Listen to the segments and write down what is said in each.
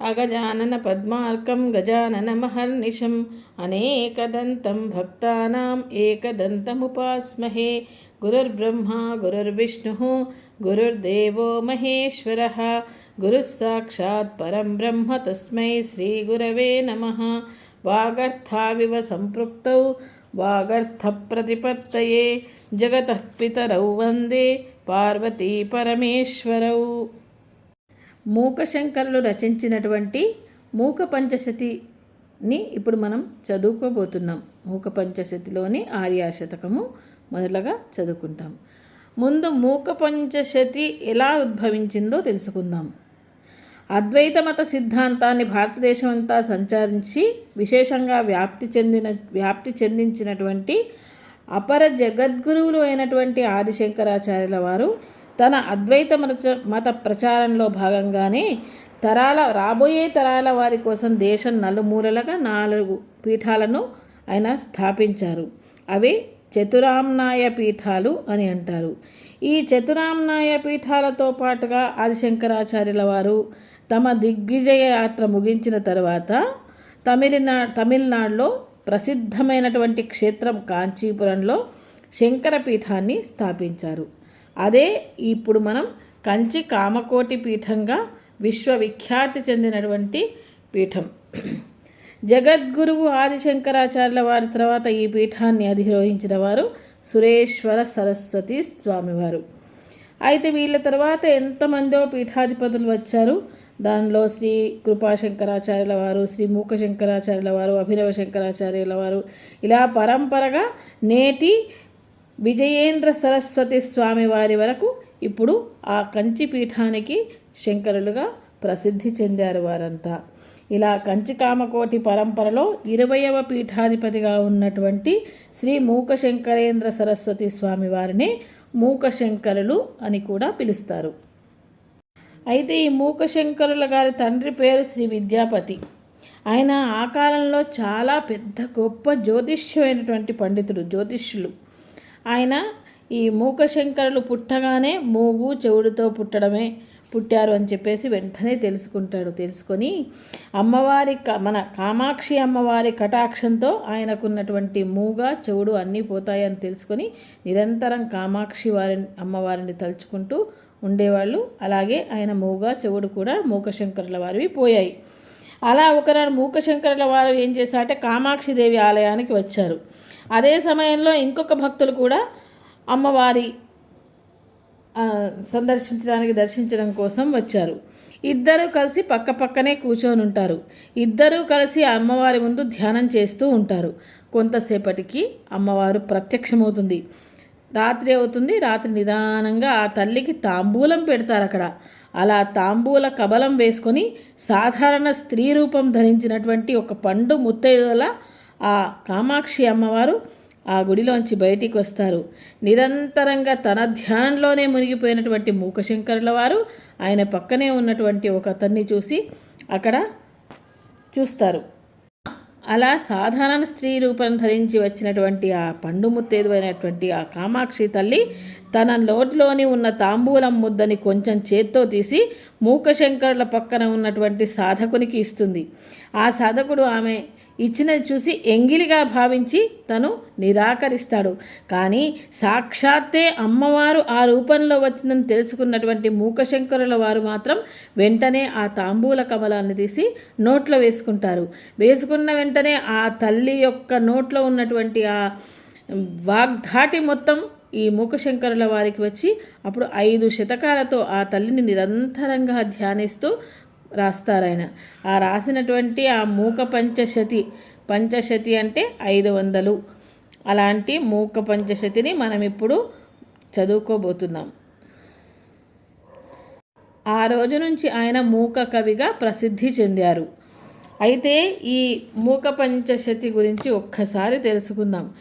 అగజానన పద్మార్కం గజానన మహర్నిశం అనేకదంతం భక్తానాం ఏకదంతముపాస్మహే గురుర్బ్రహ్మ గురుర్విష్ణు గురుర్దేవో మహేశ్వర గురుస్సాక్షాత్ పరం బ్రహ్మ తస్మై శ్రీగురవే నమ వాగర్థావివ సంపృక్తౌ వాగర్థప్రతిపత్తయే జగతః పితరౌ వందే పార్వతీ పరమేశ్వరౌ మూకశంకరులు రచించినటువంటి మూక పంచశతిని ఇప్పుడు మనం చదువుకోబోతున్నాం. మూక పంచశతిలోని ఆర్యాశతకము మొదలుగా చదువుకుంటాం. ముందు మూక పంచశతి ఎలా ఉద్భవించిందో తెలుసుకుందాం. అద్వైత మత సిద్ధాంతాన్ని భారతదేశం అంతా సంచరించి విశేషంగా వ్యాప్తి చెందిన వ్యాప్తి చెందించినటువంటి అపర జగద్గురువులు అయినటువంటి ఆదిశంకరాచార్యుల వారు తన అద్వైత మత మత ప్రచారంలో భాగంగానే తరాల రాబోయే తరాల వారి కోసం దేశం నలుమూలలుగా నాలుగు పీఠాలను ఆయన స్థాపించారు. అవి చతురామ్నాయ పీఠాలు అని అంటారు. ఈ చతురామ్నాయ పీఠాలతో పాటుగా ఆదిశంకరాచార్యుల వారు తమ దిగ్విజయ యాత్ర ముగించిన తర్వాత తమిళనా తమిళనాడులో ప్రసిద్ధమైనటువంటి క్షేత్రం కాంచీపురంలో శంకర పీఠాన్ని స్థాపించారు. అదే ఇప్పుడు మనం కంచి కామకోటి పీఠంగా విశ్వవిఖ్యాతి చెందినటువంటి పీఠం. జగద్గురువు ఆదిశంకరాచార్యుల వారి తర్వాత ఈ పీఠాన్ని అధిరోహించిన వారు సురేశ్వర సరస్వతి స్వామివారు అయితే వీళ్ళ తర్వాత ఎంతమందో పీఠాధిపతులు వచ్చారు. దానిలో శ్రీ కృపాశంకరాచార్యుల వారు శ్రీ మూక శంకరాచార్యుల వారు అభినవ శంకరాచార్యుల వారు ఇలా పరంపరగా నేటి విజయేంద్ర సరస్వతి స్వామి వారి వరకు ఇప్పుడు ఆ కంచి పీఠానికి శంకరులుగా ప్రసిద్ధి చెందారు వారంతా. ఇలా కంచికామకోటి పరంపరలో ఇరవయవ పీఠాధిపతిగా ఉన్నటువంటి శ్రీ మూక శంకరేంద్ర సరస్వతి స్వామి వారిని మూకశంకరులు అని కూడా పిలుస్తారు. అయితే ఈ మూకశంకరుల గారి తండ్రి పేరు శ్రీ విద్యాపతి. ఆయన ఆ కాలంలో చాలా పెద్ద గొప్ప జ్యోతిష్యమైనటువంటి పండితుడు జ్యోతిష్యులు. ఆయన ఈ మూకశంకరులు పుట్టగానే మూగు చెవుడుతో పుట్టడమే పుట్టారు అని చెప్పేసి వెంటనే తెలుసుకుంటాడు. తెలుసుకొని అమ్మవారి మన కామాక్షి అమ్మవారి కటాక్షంతో ఆయనకున్నటువంటి మూగ చెవుడు అన్నీ పోతాయని తెలుసుకొని నిరంతరం కామాక్షి వారిని అమ్మవారిని తలుచుకుంటూ ఉండేవాళ్ళు. అలాగే ఆయన మూగ చెవుడు కూడా మూకశంకరుల వారివి పోయాయి. అలా ఒకనాడు మూకశంకరుల వారు ఏం చేశారంటే కామాక్షిదేవి ఆలయానికి వచ్చారు. అదే సమయంలో ఇంకొక భక్తులు కూడా అమ్మవారి సందర్శించడానికి దర్శించడం కోసం వచ్చారు. ఇద్దరు కలిసి పక్క పక్కనే కూర్చొని ఉంటారు. ఇద్దరూ కలిసి అమ్మవారి ముందు ధ్యానం చేస్తూ ఉంటారు. కొంతసేపటికి అమ్మవారు ప్రత్యక్షమవుతుంది. రాత్రి అవుతుంది. రాత్రి నిదానంగా ఆ తల్లికి తాంబూలం పెడతారు అక్కడ. అలా తాంబూల కబలం వేసుకొని సాధారణ స్త్రీ రూపం ధరించినటువంటి ఒక పండు ముత్తైదుల ఆ కామాక్షి అమ్మవారు ఆ గుడిలోంచి బయటికి వస్తారు. నిరంతరంగా తన ధ్యానంలోనే మునిగిపోయినటువంటి మూకశంకరుల వారు ఆయన పక్కనే ఉన్నటువంటి ఒక అతన్ని చూసి అక్కడ చూస్తారు. అలా సాధారణ స్త్రీ రూపం ధరించి వచ్చినటువంటి ఆ పండు ముత్తేదు అయినటువంటి ఆ కామాక్షి తల్లి తన లోడ్లోని ఉన్న తాంబూలం ముద్దని కొంచెం చేత్తో తీసి మూకశంకరుల పక్కన ఉన్నటువంటి సాధకునికి ఇస్తుంది. ఆ సాధకుడు ఆమె ఇచ్చినది చూసి ఎంగిలిగా భావించి తను నిరాకరిస్తాడు. కానీ సాక్షాత్తే అమ్మవారు ఆ రూపంలో వచ్చిందని తెలుసుకున్నటువంటి మూకశంకరుల వారు మాత్రం వెంటనే ఆ తాంబూల కమలాన్ని తీసి నోట్లో వేసుకుంటారు. వేసుకున్న వెంటనే ఆ తల్లి యొక్క నోట్లో ఉన్నటువంటి ఆ వాగ్ధాటి మొత్తం ఈ మూకశంకరుల వారికి వచ్చి అప్పుడు ఐదు శతకాలతో ఆ తల్లిని నిరంతరంగా ధ్యానిస్తూ రాస్తారాయన. ఆ రాసినటువంటి ఆ మూక పంచశతి పంచశతి అంటే ఐదు వందలు. అలాంటి మూక పంచశతిని మనం ఇప్పుడు చదువుకోబోతున్నాం. ఆ రోజు నుంచి ఆయన మూక కవిగా ప్రసిద్ధి చెందారు. అయితే ఈ మూక పంచశతి గురించి ఒక్కసారి తెలుసుకుందాం.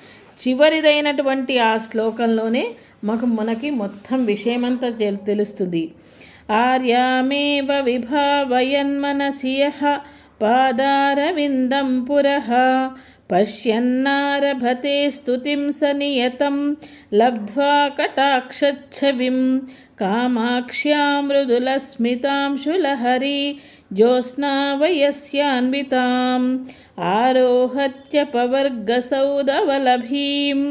చివరిదైనటువంటి ఆ శ్లోకంలోనే మాకు మనకి మొత్తం విషయమంతా తెలుస్తుంది. आर्यामेव विभावयन्मनसि यः पादारविन्दं पुरः पश्यन्नारभते स्तुतिं स नियतं लब्ध्वा कटाक्षच्छविं कामाक्ष्या मृदुलस्मितां शुलहरी ज्योत्स्नावयस्यान्विताम् आरोहत्यपवर्गसौदवलभीम्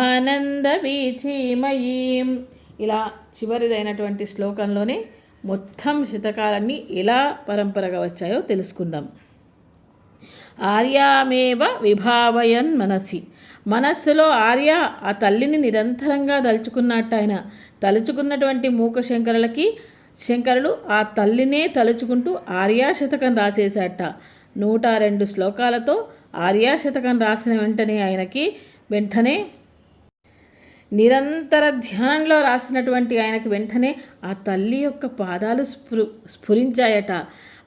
आनन्दवीचीमयीम् ఇలా చివరిదైనటువంటి శ్లోకంలోనే మొత్తం శతకాలన్నీ ఎలా పరంపరగా వచ్చాయో తెలుసుకుందాం. ఆర్యామేవ విభావయన్ మనసి. మనస్సులో ఆర్య ఆ తల్లిని నిరంతరంగా తలుచుకున్నట్టు ఆయన తలుచుకున్నటువంటి మూక శంకరులకి శంకరులు ఆ తల్లినే తలుచుకుంటూ ఆర్యాశతకం రాసేశాట నూట రెండు శ్లోకాలతో ఆర్యాశతకం రాసిన వెంటనే ఆయనకి వెంటనే నిరంతర ధ్యానంలో రాసినటువంటి ఆయనకు వెంటనే ఆ తల్లి యొక్క పాదాలు స్ఫురు స్ఫురించాయట.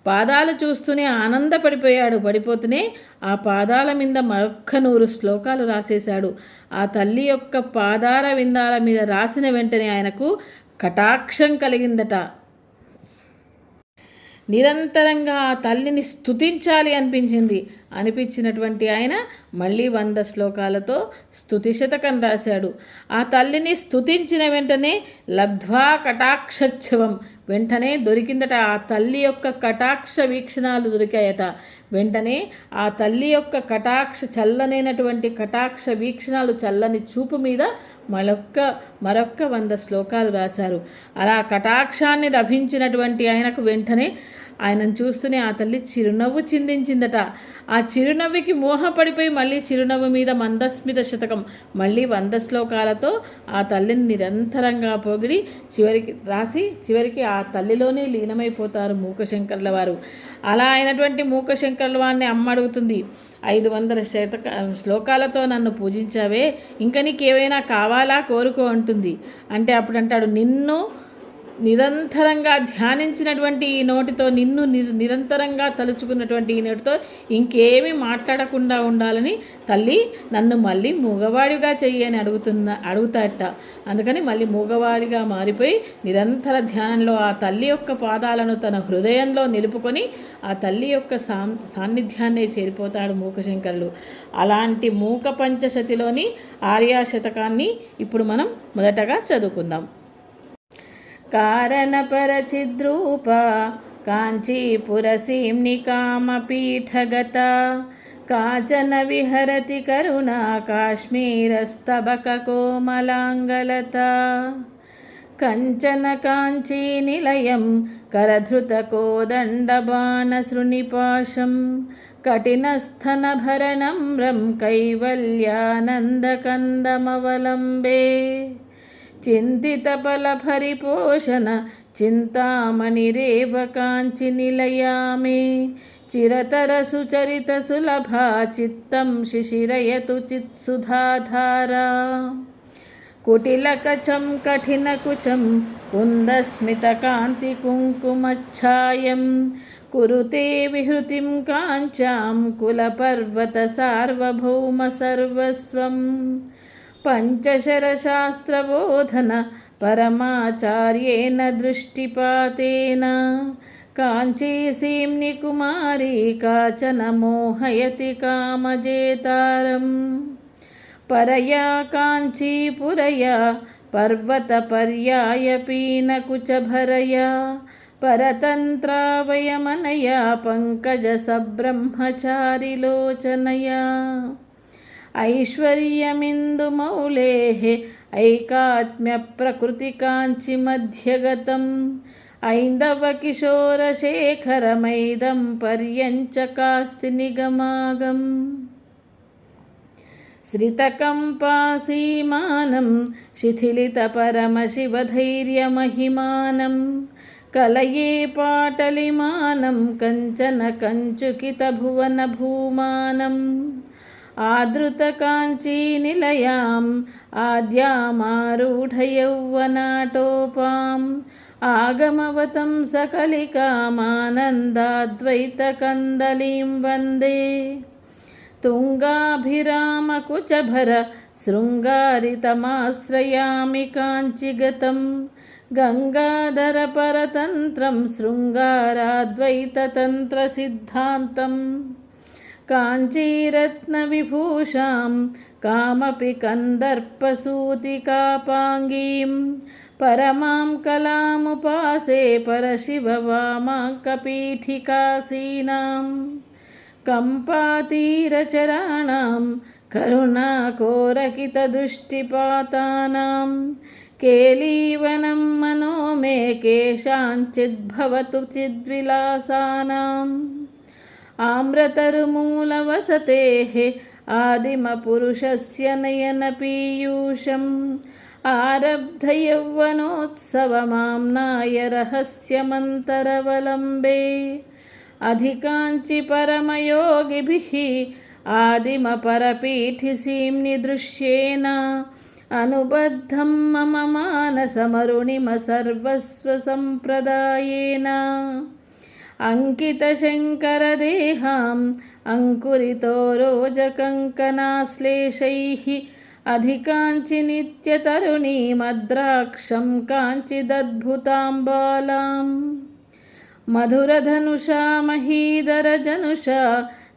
పాదాలు చూస్తూనే ఆనందపడిపోయాడు. పడిపోతూనే ఆ పాదాల మీద మరొక్క నూరు శ్లోకాలు రాసేశాడు. ఆ తల్లి యొక్క పాదాల విందాల మీద రాసిన వెంటనే ఆయనకు కటాక్షం కలిగిందట. నిరంతరంగా ఆ తల్లిని స్థుతించాలి అనిపించింది. అనిపించినటువంటి ఆయన మళ్ళీ వంద శ్లోకాలతో స్తుతి శతకం రాశాడు. ఆ తల్లిని స్థుతించిన వెంటనే లబ్ధ్వా కటాక్షత్సవం వెంటనే దొరికిందట. ఆ తల్లి యొక్క కటాక్ష వీక్షణాలు దొరికాయట. వెంటనే ఆ తల్లి యొక్క కటాక్ష చల్లనైనటువంటి కటాక్ష వీక్షణాలు చల్లని చూపు మీద మరొక్క మరొక్క వంద శ్లోకాలు రాశారు. అలా కటాక్షాన్ని లభించినటువంటి ఆయనకు వెంటనే ఆయనను చూస్తూనే ఆ తల్లి చిరునవ్వు చిందించిందట. ఆ చిరునవ్వుకి మోహపడిపోయి మళ్ళీ చిరునవ్వు మీద మందస్మిత శతకం మళ్ళీ వంద శ్లోకాలతో ఆ తల్లిని నిరంతరంగా పొగిడి చివరికి రాసి చివరికి ఆ తల్లిలోనే లీనమైపోతారు మూకశంకర్ల వారు. అలా అయినటువంటి మూకశంకర్ల వారిని అమ్మ అడుగుతుంది ఐదు వందల శతక శ్లోకాలతో నన్ను పూజించావే ఇంకా నీకేవైనా కావాలా? కోరుకో అంటుంది. అంటే అప్పుడు అంటాడు నిన్ను నిరంతరంగా ధ్యానించినటువంటి ఈ నోటితో నిన్ను నిరంతరంగా తలుచుకున్నటువంటి ఈ నోటితో ఇంకేమీ మాట్లాడకుండా ఉండాలని తల్లి నన్ను మళ్ళీ మూగవాడిగా చెయ్యి అని అడుగుతున్న అడుగుతాట. అందుకని మళ్ళీ మూగవాడిగా మారిపోయి నిరంతర ధ్యానంలో ఆ తల్లి యొక్క పాదాలను తన హృదయంలో నిలుపుకొని ఆ తల్లి యొక్క సా సాన్నిధ్యాన్నే చేరిపోతాడు మూకశంకరులు. అలాంటి మూక పంచశతిలోని ఆర్యాశతకాన్ని ఇప్పుడు మనం మొదటగా చదువుకుందాం. कारणपरचिद्रूप काञ्चीपुरसीम्निकामपीठगता काचन विहरति करुणा काश्मीरस्तबककोमलाङ्गलता कञ्चन काञ्चीनिलयं करधृतकोदण्डबाणसृनिपाशं कठिनस्थनभरणं रं कैवल्यानन्दकन्दमवलम्बे చింతిత చింతితఫలపరిపోషణ చింతామణిరేవ కాంచి నిలయామే. చిరతరసుచరిత సులభా చిత్తం శిశిరయతు చిత్సుధాధారా. కుటిలకచం కఠినకుచం కుందస్మితకాంతి కుంకుమఛాయం కురుతే విహృతిం కాంచాం కులపర్వత సార్వభౌమ సర్వస్వం. पञ्चशरशास्त्रबोधन परमाचार्येण दृष्टिपातेन काञ्चीसीम्नि कुमारी काचन मोहयति कामजेतारम् परया काञ्चीपुरया पर्वतपर्याय पीनकुचभरया परतन्त्रावयमनया पङ्कजसब्रह्मचारिलोचनया ऐश्वर्यमिन्दुमौलेः ऐकात्म्यप्रकृतिकाञ्चिमध्यगतम् ऐन्दवकिशोरशेखरमैदं पर्यञ्चकास्ति निगमागम् श्रितकम्पासीमानं शिथिलितपरमशिवधैर्यमहिमानं कलये पाटलिमानं कञ्चन कञ्चुकितभुवनभूमानम् आदृतकाञ्चीनिलयाम् आद्यामारूढयौवनाटोपाम् आगमवतं सकलिकामानन्दाद्वैतकन्दलीं वन्दे तुङ्गाभिरामकुचभर शृङ्गारितमाश्रयामि काञ्चिगतं गङ्गाधरपरतन्त्रं शृङ्गाराद्वैततन्त्रसिद्धान्तम् काञ्चीरत्नविभूषां कामपि कन्दर्पसूतिकापाङ्गीं परमां कलामुपासे परशिववामाङ्कपीठिकासीनां कम्पातीरचराणां करुणाकोरकितदृष्टिपातानां केलीवनं मनो मे केषाञ्चिद्भवतु चिद्विलासानाम् आम्रतरुमूलवसतेः आदिमपुरुषस्य नयनपीयूषम् आरब्धयौवनोत्सवमाम्नाय रहस्यमन्तरवलम्बे अधिकाञ्चि परमयोगिभिः आदिमपरपीठिसीम्नि दृश्येन अनुबद्धं मम मानसमरुणिम सर्वस्वसम्प्रदायेन अङ्कितशङ्करदेहाम् अङ्कुरितो रोजकङ्कनाश्लेषैः अधिकाञ्चि नित्यतरुणीमद्राक्षं काञ्चिदद्भुतां बालाम् मधुरधनुषा महीधरजनुषा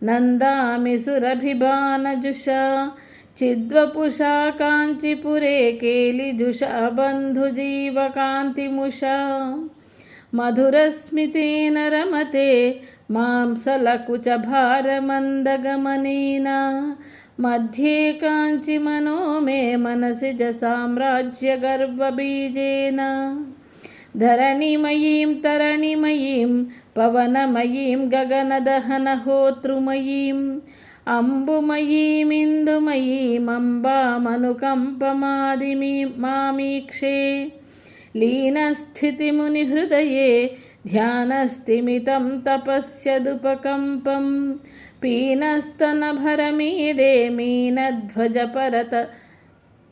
नन्दामि सुरभिबानजुषा चिद्वपुषा काञ्चिपुरे केलिजुषा बन्धुजीवकान्तिमुषा మధురస్మితేన రమతే మాంసలకుచ భారమందగమనేన. మధ్యే కాంచి మనో మే మనసి జ సామ్రాజ్య గర్వబీజేన. ధరణిమయీం తరణిమయీం పవనమయీం గగనదహనహోతృమయీం. అంబుమయీమిందుమయీమంబామనుకంపమాది మామీక్షే लीनस्थितिमुनिहृदये ध्यानस्तिमितं तपस्यदुपकम्पं पीनस्तनभरमीडे मीनध्वजपरत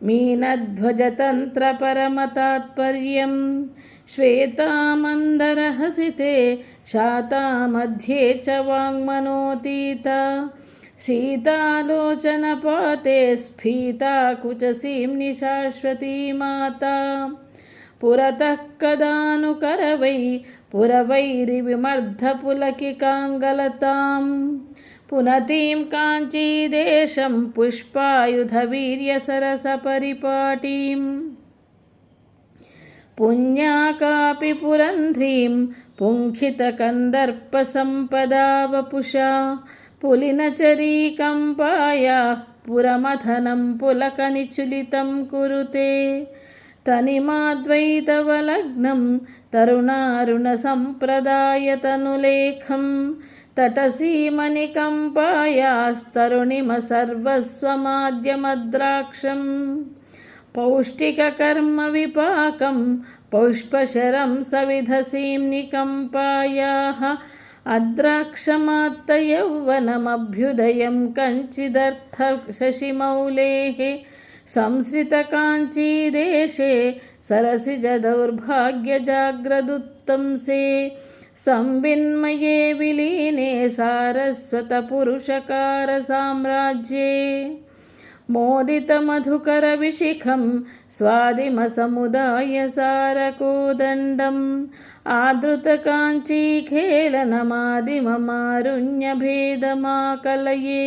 मीनध्वजतन्त्रपरमतात्पर्यं श्वेतामन्दरहसिते शातामध्ये च वाङ्मनोतीता सीतालोचनपाते स्फीता कुचसीं शाश्वती माता पुरतः कदानुकरवै पुरवैरिविमर्धपुलकिकाङ्गलतां पुनतीं काञ्चीदेशं पुष्पायुधवीर्यसरसपरिपाटीं पुण्या कापि पुरन्ध्रीं पुङ्खितकन्दर्पसम्पदा वपुषा पुलिनचरीकम्पायाः पुरमथनं पुलकनिचुलितं कुरुते तनिमाद्वैतवलग्नं तरुणारुणसम्प्रदायतनुलेखं तटसीमणिकम्पायास्तरुणिमसर्वस्वमाद्यमद्राक्षं पौष्टिककर्मविपाकं पौष्पशरं सविधसीं निकम्पायाः अद्राक्षमात्तयौवनमभ्युदयं कञ्चिदर्थ शशिमौलेः संसृतकाञ्चीदेशे सरसिजदौर्भाग्यजाग्रदुत्तंसे संविन्मये विलीने सारस्वतपुरुषकारसाम्राज्ये मोदितमधुकरविशिखं स्वादिमसमुदायसारकोदण्डम् आदृतकाञ्चीखेलनमादिममारुण्यभेदमाकलये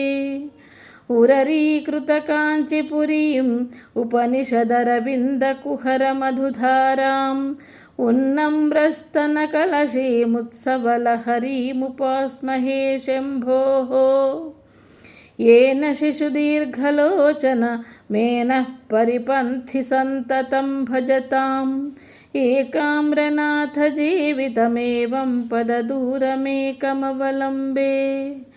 उररीकृतकाञ्चिपुरीम् उपनिषदरविन्दकुहरमधुधाराम् उन्नम्रस्तनकलशीमुत्सवलहरीमुपास्महे शम्भोः। येन शिशुदीर्घलोचन मेनः परिपन्थि सन्ततं भजताम्। एकाम्रनाथजीवितमेवं पददूरमेकमवलम्बे।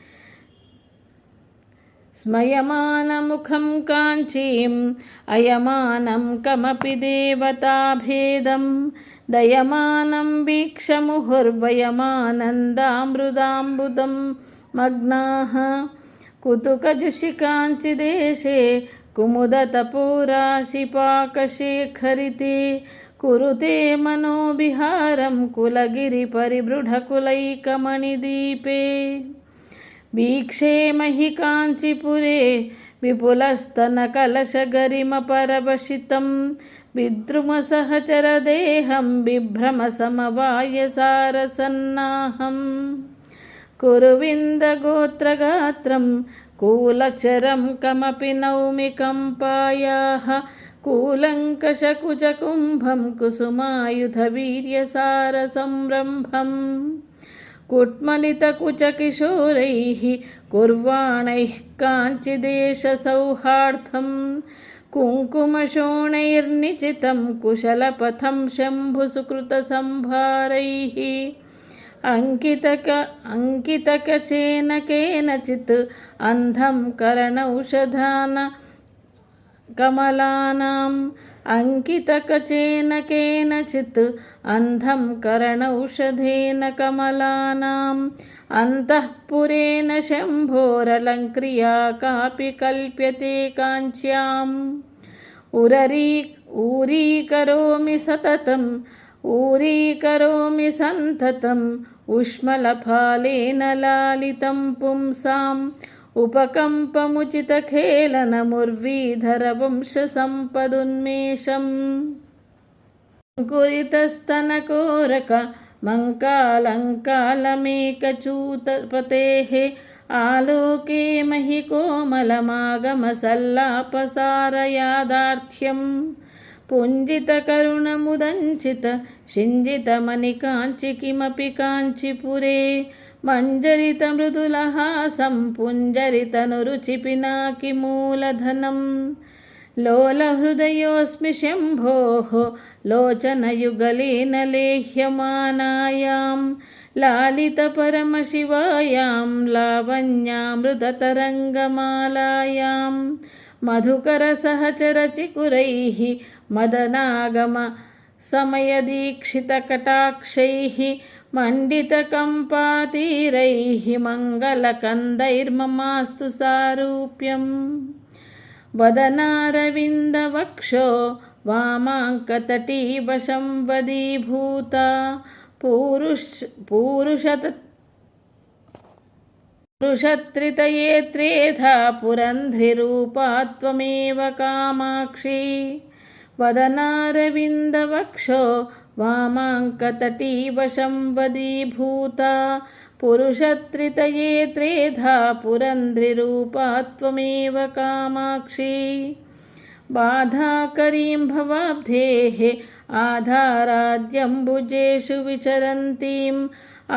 స్మయమానముఖం కాంచీం అయమానం కమపి దేవతాభేదం దయమానం వీక్షముహుర్వయమానందామృదాంబుదం మగ్నాః కుతుకజుషికాంచిదేశే కుముదతపోరాశిపాకశేఖరితే కురుతే మనోవిహారం కులగిరిపరిబృఢకులైకమణిదీపే వీక్షే మహి కాంచీపురే విపులస్తన కలశగరిమ పరభషితం విద్రుమ సహచర దేహం బిభ్రమ సమవాయ సారసన్నాహం కురువింద గోత్రగాత్రం కూలచరం కమపి నౌమి కంపాయా కూలంకషకుచకుంభం కుసుమాయుధ వీర్యసార సంరంభం कुट्मलितकुचकिशोरैः कुर्वाणैः काञ्चिदेशसौहार्दं कुङ्कुमशोणैर्निचितं कुशलपथं शम्भुसुकृतसम्भारैः अङ्कितक अङ्कितकचेन केनचित् अन्धं करणौषधान कमलानाम् अङ्कितकचेन केनचित् अन्धं करणौषधेन कमलानाम् अन्तःपुरेण शम्भोरलङ्क्रिया कापि कल्प्यते काञ्च्याम् उररी ऊरीकरोमि सततम् ऊरीकरोमि सन्ततम् उष्मलफालेन लालितं पुंसाम् उपकम्पमुचितखेलनमुर्वीधरवंशसम्पदुन्मेषम् कुरितस्तनकोरक मङ्कालङ्कालमेकचूतपतेः आलोके महि कोमलमागमसल्लापसारयादार्थ्यम् पुञ्जितकरुणमुदञ्चित शिञ्जितमणिकाञ्चि किमपि काञ्चिपुरे మంజరిత మృదులహాసం పుంజరితను రుచిపినాకి మూలధనం లోలహృదయోస్మి శంభో లోచనయుగలీనలేహ్యమానాయాం. లాలితపరమశివాయాం లావణ్యామృతతరంగమాలాయాం. మధుకరసహచరచికురైः మదనాగమ సమయదీక్షితకటాక్షైः मण्डितकम्पातीरैः मङ्गलकन्दैर्ममास्तु सारूप्यम् वदनारविन्दवक्षो वामाङ्कतटीवशं वदीभूता पूरुष पूरुषत पुरुषत्रितये त्रेधा पुरन्ध्रिरूपा त्वमेव कामाक्षी वदनारविन्दवक्षो वामाङ्कतटीवशं वदीभूता पुरुषत्रितये त्रेधा पुरन्द्रिरूपा त्वमेव कामाक्षी बाधाकरीं भवाब्धेः आधाराद्यम्बुजेषु विचरन्तीम्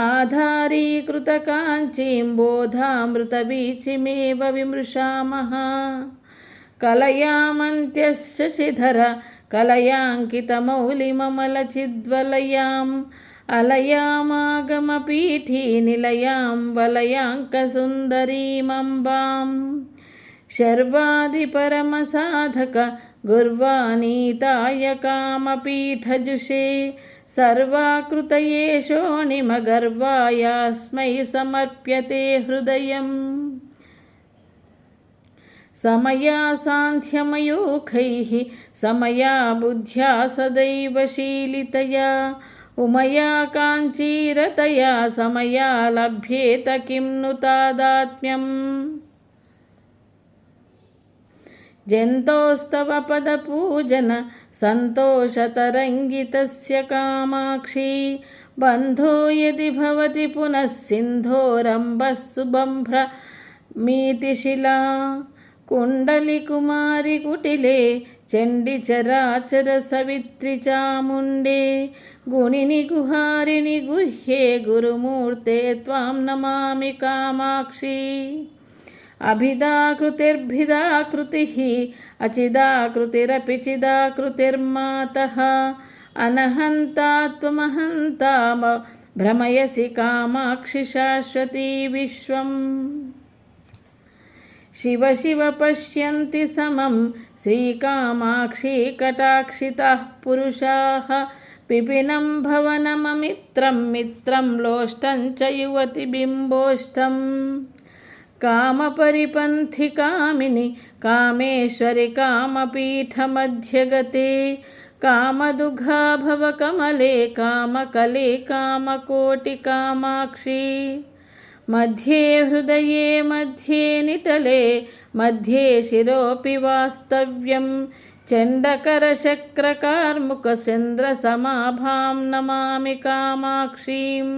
आधारीकृतकाञ्चीं बोधामृतवीचिमेव विमृशामः कलयामन्त्यश्च शिधर कलयाङ्कितमौलिममलचिद्वलयाम् अलयामागमपीठीनिलयां वलयाङ्कसुन्दरीमम्बाम् शर्वादिपरमसाधक गुर्वानीताय कामपीठजुषे सर्वाकृतये शोणिमगर्वायास्मै समर्प्यते हृदयम् समया सान्ध्यमयूखैः समया बुद्ध्या सदैव शीलितया उमया काञ्चीरतया समया लभ्येत किं नु तादात्म्यम् जन्तोस्तव पदपूजन सन्तोषतरङ्गितस्य कामाक्षी बन्धो यदि भवति पुनः सिन्धोरम्बः सुबम्भ्रमीतिशिला కుండలి కుమారి కుటిలే చండి చరాచర సవిత్రి చాముండే. గుణిని గుహారిని గుహ్యే గురుమూర్తే త్వాం నమామి కామాక్షి. అభిదాకృతిర్భిదాకృతి అచిదాకృతిరపి చిదాకృతిర్మాత. అనహంతా త్వమహంతా భ్రమయసి కామాక్షి శాశ్వతీ విశ్వం. శివ శివ పశ్యంతి సమం శ్రీకామాక్షీ కటాక్షితాః పురుషాः పిపినం భవనమమిత్రం మిత్రం లోష్టం చ యువతి బింబోష్టం కామపరిపంథి కామిని కామేశ్వరి కామపీఠమధ్యగతే కామదుఘా కమలే కామకలే కామకోటి కామాక్షి मध्ये हृदये मध्ये निटले मध्ये शिरोऽपि वास्तव्यं चण्डकरशक्रकार्मुकचन्द्रसमाभां नमामि कामाक्षीम्